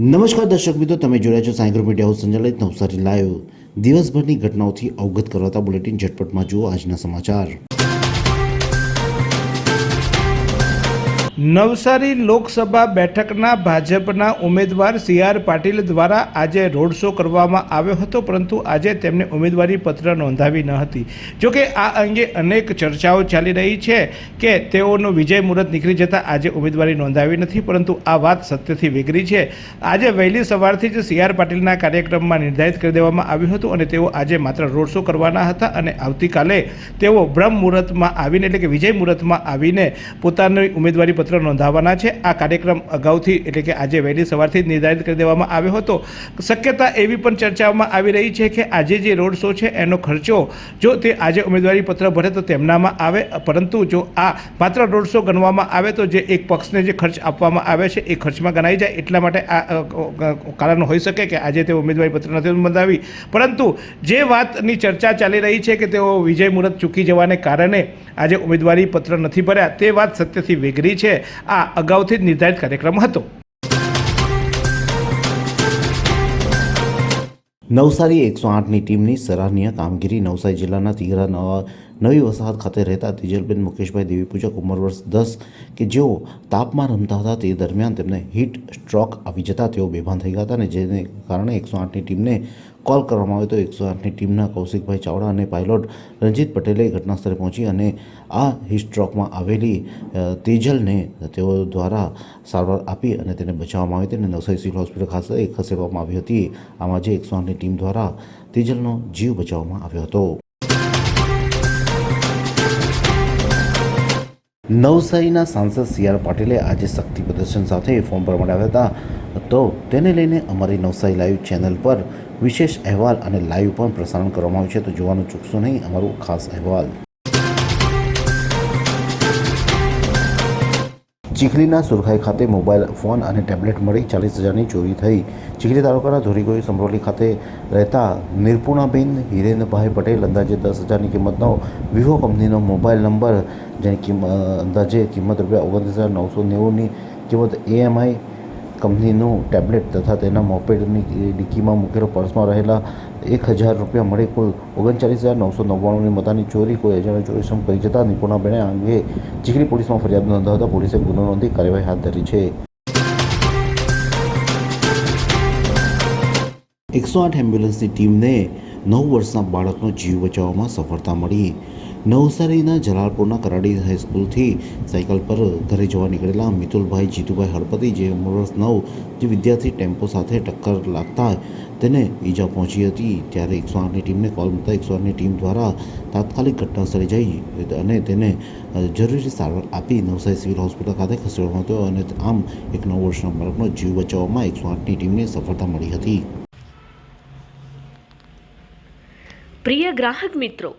નમસ્કાર દર્શક મિત્રો, તમે જોડ્યા છો સાયગ્રો મીડિયા હાઉસ સંચાલિત નવસારી લાઈવ દિવસભરની ઘટનાઓથી અવગત કરાતા બુલેટિન ઝટપટમાં જુઓ આજના સમાચાર. નવસારી લોકસભા બેઠકના ભાજપના ઉમેદવાર સી આર પાટીલ દ્વારા આજે રોડ શો કરવામાં આવ્યો હતો, પરંતુ આજે તેમને ઉમેદવારી પત્ર નોંધાવી ન હતી. જોકે આ અંગે અનેક ચર્ચાઓ ચાલી રહી છે કે તેઓનો વિજય મુહૂર્ત નીકળી જતાં આજે ઉમેદવારી નોંધાવી નથી, પરંતુ આ વાત સત્યથી વેગરી છે. આજે વહેલી સવારથી જ સી આર પાટીલના કાર્યક્રમમાં નિર્ધારિત કરી દેવામાં આવ્યું હતું અને તેઓ આજે માત્ર રોડ શો કરવાના હતા અને આવતીકાલે તેઓ બ્રહ્મ મુહૂર્તમાં આવીને એટલે કે વિજય મુહૂર્તમાં આવીને પોતાની ઉમેદવારી પત્ર નોંધાવવાના છે. આ કાર્યક્રમ અગાઉથી એટલે કે આજે વહેલી સવારથી જ નિર્ધારિત કરી દેવામાં આવ્યો હતો. શક્યતા એવી પણ ચર્ચાઓમાં આવી રહી છે કે આજે જે રોડ શો છે એનો ખર્ચો જો તે આજે ઉમેદવારી પત્ર ભરે તો તેમનામાં આવે. પરંતુ જો આ માત્ર રોડ શો ગણવામાં આવે તો જે એક પક્ષને જે ખર્ચ આપવામાં આવે છે એ ખર્ચમાં ગણાઈ જાય. એટલા માટે આ કારણ હોઈ શકે કે આજે તે ઉમેદવારી પત્ર નથી નોંધાવી. પરંતુ જે વાતની ચર્ચા ચાલી રહી છે કે તેઓ વિજય મુહૂર્ત ચૂકી જવાને કારણે આજે ઉમેદવારી પત્ર નથી ભર્યા, તે વાત સત્યથી વેગરી છે. આ અગાઉથી જ નિર્ધારિત કાર્યક્રમ હતો. નવસારી એકસો આઠની ટીમની સરાહનીય કામગીરી નવસારી જિલ્લાના તીઘરા નવા નવી વસાહત ખાતે રહેતા તેજલબેન મુકેશભાઈ દેવી પૂજક ઉંમર વર્ષ દસ કે જેઓ તાપમાં રમતા હતા તે દરમિયાન તેમને હીટ સ્ટ્રોક આવી જતા તેઓ બેભાન થઈ ગયા હતા અને જેને કારણે એકસો આઠની ટીમને કોલ કરવામાં આવ્યો તો એકસો આઠની ટીમના કૌશિકભાઈ ચાવડા અને પાયલોટ રંજીત પટેલે ઘટનાસ્થળે પહોંચી અને આ હિસ્ટ્રોકમાં સ્ટ્રોકમાં આવેલી તેજલને તેઓ દ્વારા સારવાર આપી અને તેને બચાવવામાં આવી હતી અને નવસારી સિવિલ હોસ્પિટલ ખાતે ખસેડવામાં આવી હતી. આમાં જે એકસો આઠની ટીમ દ્વારા તેજલનો જીવ બચાવવામાં આવ્યો હતો. નવસારીના સાંસદ સી આર પાટીલે આજે શક્તિ પ્રદર્શન સાથે ફોર્મ પર મળ્યા હતા. તો તેને લઈને અમારી નવસારી લાઈવ ચેનલ પર વિશેષ અહેવાલ અને લાઈવ પણ પ્રસારણ કરવામાં આવ્યું છે. તો જોવાનું ચૂકશો નહીં, અમારું ખાસ અહેવાલ. ચીખલીના સુરખાઈ ખાતે મોબાઈલ, ફોન અને ટેબ્લેટ મળી ચાલીસ હજારની ચોરી થઈ. ચીખલી તાલુકાના ધોરીગોઈ સમરોલી ખાતે રહેતા નિર્પુણાબેન હિરેનભાઈ પટેલ અંદાજે દસ હજારની કિંમતનો વિવો કંપનીનો મોબાઈલ નંબર, જેની કિંમત અંદાજે કિંમત રૂપિયા ઓગણત્રીસ હજાર નવસો નેવુંની કિંમત એએમઆઈ કંપનીનું ટેબ્લેટ તથા તેના મોપેડની ડિક્કીમાં મૂકેલો પર્સમાં રહેલા એક હજાર રૂપિયા મળી કુલ ઓગણચાલીસ હજાર નવસો નવ્વાણુંની મતાની ચોરી, કોઈ અજાણ્યા ચોરી સમ કરી જતા નિપુણાબેને આ અંગે ચીખલી પોલીસમાં ફરિયાદ નોંધાવતા પોલીસે ગુનો નોંધી કાર્યવાહી હાથ ધરી છે. એકસો આઠ એમ્બ્યુલન્સની ટીમને નવ વર્ષના બાળકનો જીવ બચાવવામાં સફળતા મળી. નવસારીના જલાલપુરના કરાડી હાઈસ્કૂલથી સાયકલ પર ઘરે જવા નીકળેલા મિતુલભાઈ જીતુભાઈ હળપતિ, જે વર્ષ નવ, જે વિદ્યાર્થી ટેમ્પો સાથે ટક્કર લાગતા તેને ઈજા પહોંચી હતી. ત્યારે એકસો આઠની ટીમને કોલ મળતા એકસો આઠની ટીમ દ્વારા તાત્કાલિક ઘટના સ્થળે જઈ અને તેને જરૂરી સારવાર આપી નવસારી સિવિલ હોસ્પિટલ ખાતે ખસેડવામાં હતો અને આમ એક નવ વર્ષના બાળકનો જીવ બચાવવામાં એકસો આઠની ટીમને સફળતા મળી હતી. પ્રિય ગ્રાહક મિત્રો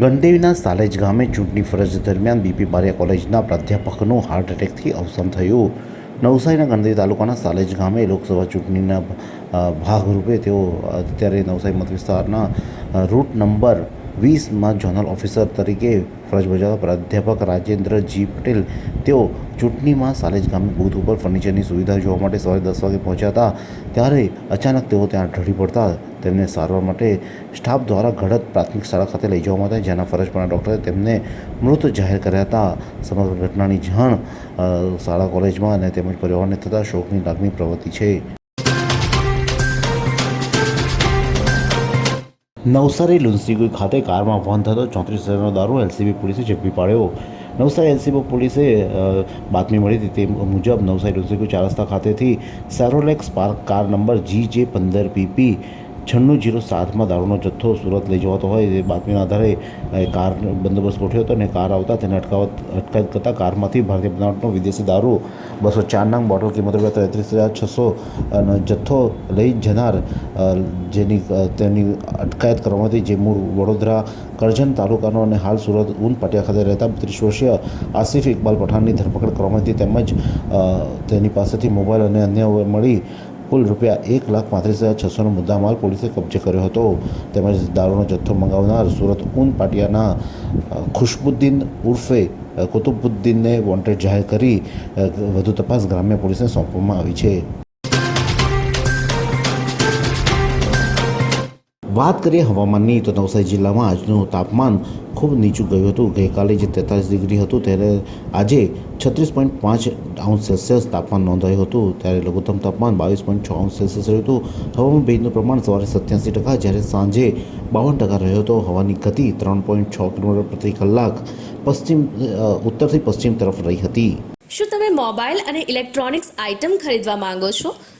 ગણદેવીના સાલેજ ગામે ચૂંટણી ફરજ દરમિયાન બીપી બારિયા કોલેજના પ્રાધ્યાપકનું હાર્ટ એટેકથી અવસાન થયું. નવસારીના ગણદેવી તાલુકાના સાલેજ ગામે લોકસભા ચૂંટણીના ભાગરૂપે તેઓ, અત્યારે નવસારી મતવિસ્તારના રૂટ નંબર વીસમાં ઝોનલ ઓફિસર તરીકે ફરજ બજાવતા પ્રાધ્યાપક રાજેન્દ્ર જી પટેલ તેઓ ચૂંટણીમાં સાલેજ ગામે બૂથ ઉપર ફર્નિચરની સુવિધા જોવા માટે સવારે દસ વાગે પહોંચ્યા હતા. ત્યારે અચાનક તેઓ ત્યાં ઢળી પડતા તેમને સારવાર માટે સ્ટાફ દ્વારા ગઢત પ્રાથમિક શાળા ખાતે લઈ જવામાં હતા જેના ફરજ પરના ડૉક્ટરે તેમને મૃત જાહેર કર્યા હતા. સમગ્ર ઘટનાની જાણ શાળા કોલેજમાં અને તેમજ પરિવારને થતાં શોકની લાગણી પ્રવૃત્તિ છે. નવસારી લુન્સીગુઈ ખાતે કારમાં વહન થતો ચોત્રીસ હજારનો દારૂ એલસીબી પોલીસે ઝડપી પાડ્યો. નવસારી એલસીબી પોલીસે બાતમી મળી હતી તે મુજબ નવસારી લુન્સીગુઈ ચાર રસ્તા ખાતેથી સેરોલેક્સ park car number G J પંદર પીપી છન્નું જીરો સાતમાં દારૂનો જથ્થો સુરત લઈ જવાતો હોય એ બાતમીના આધારે કાર બંદોબસ્ત ગોઠવ્યો હતો અને કાર આવતા તેને અટકાવત અટકાયત કરતાં કારમાંથી ભારતીય બનાવટનો વિદેશી દારૂ બસો ચાર નંગ બોટલ કિંમત રૂપિયા તેત્રીસ હજાર છસો નો જથ્થો લઈ જનાર જેની તેની અટકાયત કરવામાં હતી, જે મૂળ વડોદરા કરજણ તાલુકાનો અને હાલ સુરત ઉન પાટિયા ખાતે રહેતા ત્રીસ વર્ષીય આસિફ ઇકબાલ પઠાણની ધરપકડ કરવામાં હતી. તેમજ તેની પાસેથી મોબાઈલ અને અન્ય મળી કુલ રૂપિયા એક લાખ પાંત્રીસ હજાર છસોનો મુદ્દામાલ પોલીસે કબજે કર્યો હતો. તેમજ દારૂનો જથ્થો મંગાવનાર સુરત ઊન પાટિયાના ખુશબુદ્દીન ઉર્ફે કુતુબુદ્દીનને વોન્ટેડ જાહેર કરી વધુ તપાસ ગ્રામ્ય પોલીસને સોંપવામાં આવી છે. વાત કરીએ હવામાનની, તો નવસારી જિલ્લામાં આજનું તાપમાન ખૂબ નીચું ગયું હતું. ગઈકાલે જે તેતાલીસ ડિગ્રી હતું, ત્યારે આજે છત્રીસ પોઈન્ટ પાંચ અંશ સેલ્સિયસ તાપમાન નોંધાયું હતું. ત્યારે લઘુત્તમ તાપમાન બાવીસ પોઈન્ટ છ અંશ સેલ્સિયસ રહ્યું હતું. હવામાન ભેજનું પ્રમાણ સવારે સત્યાસી ટકા, જ્યારે સાંજે બાવન ટકા રહ્યો હતો. હવાની ગતિ ત્રણ પોઈન્ટ છ કિલોમીટર પ્રતિ કલાક પશ્ચિમ ઉત્તરથી પશ્ચિમ તરફ રહી હતી. શું તમે મોબાઈલ અને ઇલેક્ટ્રોનિક્સ આઇટમ ખરીદવા માંગો છો?